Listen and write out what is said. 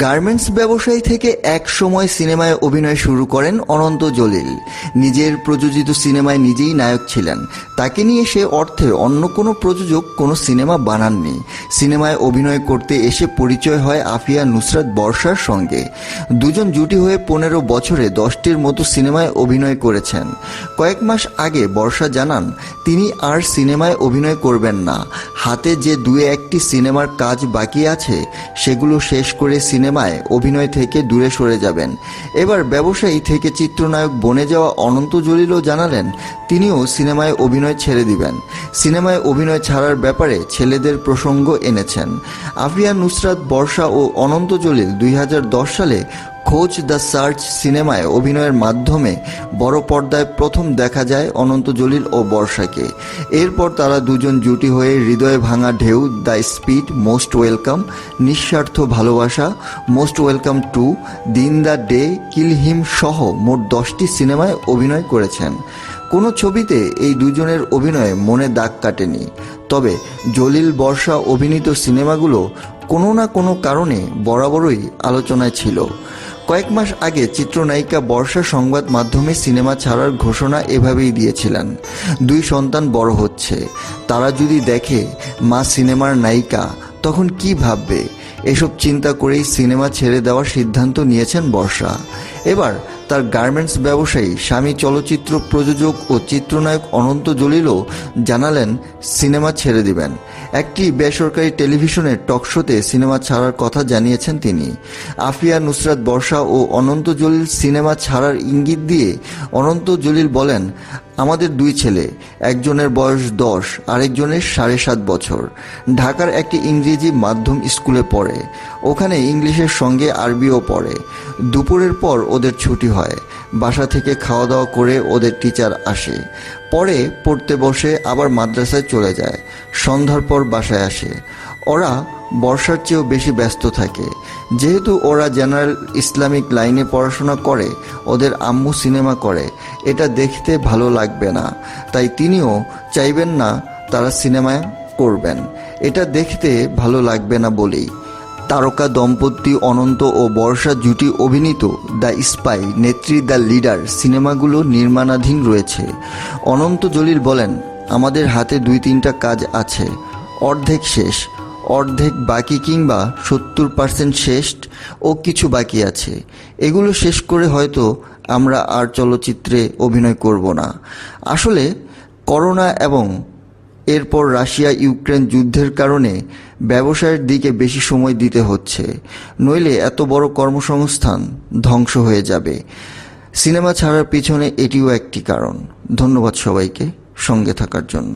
Garments ব্যবসায়ী থেকে এক সময় সিনেমায় অভিনয় শুরু করেন অনন্ত জলিল। নিজের প্রযোজিত সিনেমায় নিজেই নায়ক ছিলেন। তাকে নিয়ে সে অর্থে অন্য কোনো প্রযোজক কোনো সিনেমা বানাননি। সিনেমায় অভিনয় করতে এসে পরিচয় হয় আফিয়া নুসরাত বর্ষার সঙ্গে। দুজন জুটি হয়ে পনেরো বছরে দশটির মতো সিনেমায় অভিনয় করেছেন। কয়েক মাস আগে বর্ষা জানান, তিনি আর সিনেমায় অভিনয় করবেন না। হাতে যে দুই একটি সিনেমার কাজ বাকি আছে, সেগুলো শেষ করে সিনেমায় অভিনয় থেকে দূরে সরে যাবেন। এবার ব্যবসায়ী থেকে চিত্রনায়ক বনে যাওয়া অনন্ত জলিলও জানালেন, তিনিও সিনেমায় অভিনয় ছেড়ে দিবেন। সিনেমায় অভিনয় ছাড়ার ব্যাপারে ছেলেদের প্রসঙ্গ এনেছেন। আফিয়া নুসরাত বর্ষা ও অনন্ত জলিল দুই হাজার দশ সালে খোঁজ দ্য সার্চ সিনেমায় অভিনয়ের মাধ্যমে বড় পর্দায় প্রথম দেখা যায় অনন্ত জলিল ও বর্ষাকে। এরপর তারা দুজন জুটি হয়ে হৃদয়ে ভাঙা ঢেউ, দ্য স্পিড, মোস্ট ওয়েলকাম, নিঃস্বার্থ ভালোবাসা, most welcome to, Din the day, kill him সহ মোট দশটি সিনেমায় অভিনয় করেছেন। কোনো ছবিতে এই দুজনের অভিনয়ে মনে দাগ কাটেনি। তবে জলিল বর্ষা অভিনীত সিনেমাগুলো কোনো না কোনো কারণে বরাবরই আলোচনায় ছিল। কয়েক মাস আগে চিত্রনায়িকা বর্ষা সংবাদ মাধ্যমে সিনেমা ছাড়ার ঘোষণা এভাবেই দিয়েছিলেন, দুই সন্তান বড় হচ্ছে, তারা যদি দেখে মা সিনেমার নায়িকা, তখন কি ভাববে? এসব চিন্তা করেই সিনেমা ছেড়ে দেওয়ার সিদ্ধান্ত নিয়েছেন বর্ষা। এবার তার গার্মেন্টস ব্যবসায়ী, স্বামী চলচ্চিত্র প্রযোজক ও চিত্রনায়ক অনন্ত জলিলও জানালেন, সিনেমা ছেড়ে দিবেন। একটি বেসরকারি টেলিভিশনের টকশোতে সিনেমা ছাড়ার কথা জানিয়েছেন তিনি। আফিয়া নুসরাত বর্ষা ও অনন্ত জলিল সিনেমা ছাড়ার ইঙ্গিত দিয়ে অনন্ত জলিল বলেন আমাদের দুই ছেলে, একজনের বয়স দশ, আরেকজনের সাড়ে সাত বছর। ঢাকার একটি ইংরেজি মাধ্যম স্কুলে পড়ে। ওখানে ইংলিশের সঙ্গে আরবিও পড়ে। দুপুরের পর ওদের ছুটি হয়। বাসা থেকে খাওয়া দাওয়া করে ওদের টিচার আসে। পরে পড়তে বসে আবার মাদ্রাসায় চলে যায়। সন্ধ্যার পর বাসায় আসে। ওরা বর্ষার চেয়েও বেশি ব্যস্ত থাকে। যেহেতু ওরা জেনারেল ইসলামিক লাইনে পড়াশোনা করে, ওদের আম্মু সিনেমা করে, এটা দেখতে ভালো লাগবে না। তাই তিনিও চাইবেন না তারা সিনেমায় করবেন। এটা দেখতে ভালো লাগবে না বলেই। তারকা দম্পতি অনন্ত ও বর্ষা জুটি অভিনীত the spy, Netri the leader, সিনেমাগুলো নির্মাণাধীন রয়েছে। অনন্ত জলিল বলেন, আমাদের হাতে দুই তিনটা কাজ আছে, অর্ধেক শেষ অর্ধেক বাকি কিংবা সত্তর পার্সেন্ট শেষ ও কিছু বাকি আছে। এগুলো শেষ করে হয়তো আমরা আর চলচ্চিত্রে অভিনয় করব না। আসলে করোনা এবং এরপর রাশিয়া ইউক্রেন যুদ্ধের কারণে ব্যবসায়ের দিকে বেশি সময় দিতে হচ্ছে। নইলে এত বড় কর্মসংস্থান ধ্বংস হয়ে যাবে। সিনেমা ছাড়ার পিছনে এটিও একটি কারণ। ধন্যবাদ সবাইকে সঙ্গে থাকার জন্য।